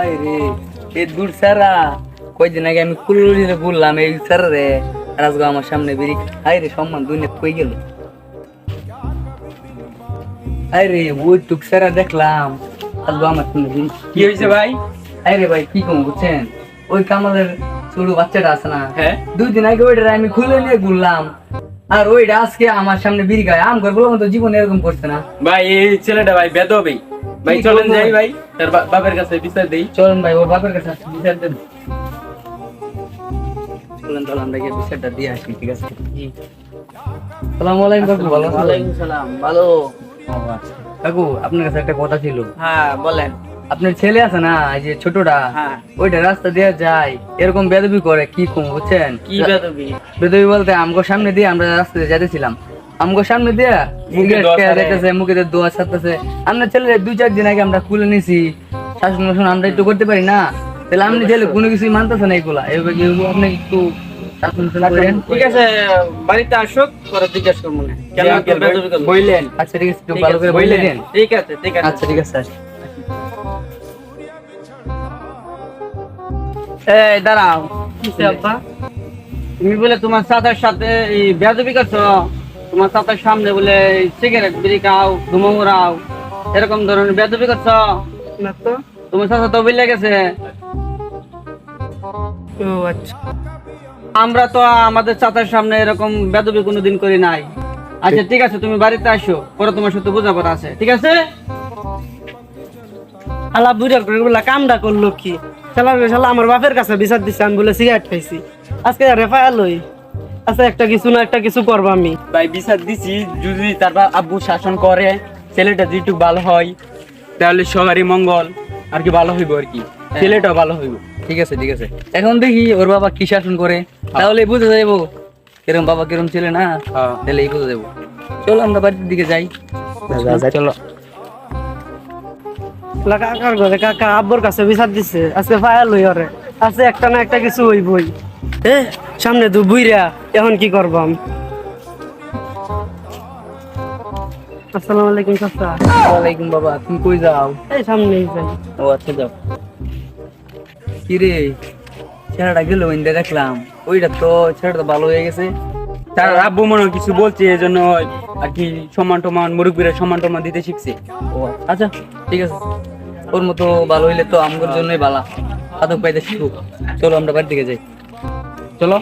High রে। এই দূর সারা। কয়দিন আগে আমি কুলুরিতে বললাম এই স্যার রে আর আমার সামনে বেরি হাই রে সম্মান দুনিয়া কই গেল? হাই রে ওই টুক সারা দেখলাম। আজকে আমার সামনে বেরি কি হয়েছে ভাই? হাই রে ভাই কি কম বুঝছেন? ওই কামালের ছোট বাচ্চাটা আছে না? হ্যাঁ। দুই দিন আগে ওইটা আমি খুলে নিয়ে ঘুরলাম আর ওইটা আজকে আমার সামনে বিড়ি খায় আম করে বললাম তো জীবনে এরকম করছে না। ভাই এই ছেলেটা ভাই বেদবি। ভাই চলেন যাই ভাই? তার বা- বাপের কাছে বিচার দেই। চলেন ভাই ওর বাপের কাছে বিচার দেন। চলেন চলেন আমরা গিয়ে বিচারটা দিয়ে আসি ঠিক আছে? সালামু আলাইকুম কাকু ভালো সালাম ভালো। আচ্ছা। কাকু আপনার কাছে একটা কথা ছিল। হ্যাঁ বলেন। আপনার ছেলে আছে না এই যে ছোটটা হ্যাঁ। ওইটা রাস্তা দিয়ে যায় এরকম বেদবি করে কি কম বুঝছেন? কি বেদবি? বেদবি বলতে আমগো সামনে দিয়ে আমরা রাস্তা দিয়ে যাইতেছিলাম। আমগো সামনে দিয়া মুখে। যাইতেছে মুখে দোয়া ছাড়তেছে। আমরা ছেলে দুই চার দিন আগে আমরা কুলে নিছি। শাসন শাসন আমরা একটু করতে পারি না। তাহলে আপনি ছেলে কোনো কিছুই মানতেছে না এগুলা। এবার কি আপনি একটু শাসন ঠিক আছে বাড়িতে আসুক পরে জিজ্ঞেস করব আচ্ছা ঠিক আছে ভালো করে ঠিক আছে ঠিক আছে। আচ্ছা ঠিক আছে। এই দাঁড়াও। আব্বা? তুমি বলে তোমার চাচার সাথে এই বেদবি করছ? তোমার চাচার সামনে বলে সিগারেট বিড়ি খাও ধুমো উড়াও এরকম ধরনের বেদবি করছ? না তো। তোমার চাচা তো বলে গেছে। ও আচ্ছা। আমরা তো আমাদের চাচার সামনে এরকম বেদবি কোনোদিন করি নাই। আচ্ছা ঠিক আছে তুমি বাড়িতে আসো পরে তোমার সাথে বোঝাপড়া আছে ঠিক আছে? আলা বুঝা করে বলে কামটা করল কি? শালা শালা আমার বাপের কাছে বিচার দিছে আমি বলে সিগারেট খাইছি। আজকে লই আচ্ছা একটা কিছু না একটা কিছু করব আমি। ভাই বিচার দিছি যদি তার বা- আব্বু শাসন করে ছেলেটা যেটুকু ভালো হয় তাহলে সবারই মঙ্গল আর কি ভালো হইব আর কি। ছেলেটাও ভালো হইব। ঠিক আছে ঠিক আছে। এখন দেখি ওর বাবা কি শাসন করে। তাহলে বুঝে যাব কিরম বাবা কিরম ছেলে না হ্যাঁ। তাহলে এই বুঝে যাব চলো আমরা বাড়ির দিকে যাই। চলো। কাকার ঘরে কাকা আব্বর কাছে বিচার দিছে। আজকে ফায়া লই ওরে। আছে একটা না একটা কিছু হইবই। এ সামনে তো বুইরা এখন কি করবাম আসসালামু আলাইকুম চাচা। ওয়ালাইকুম বাবা তুমি কই যাও? এই সামনেই যাই। ও আচ্ছা যাও। কি রে ছেলেটা গেল ইন্দে দেখলাম। ওইটা তো ছেলেটা তো ভালো হয়ে গেছে। তার আব্বু মনে কিছু বলছে এই জন্য আর কি সম্মান টমান মুরব্বীরা সম্মান টমান দিতে শিখছে। ও আচ্ছা ঠিক আছে। ওর মতো ভালো হইলে তো আমগোর জন্যই ভালো। আদব পাইতে শিখুক। চলো আমরা বাড়ির দিকে যাই। চলো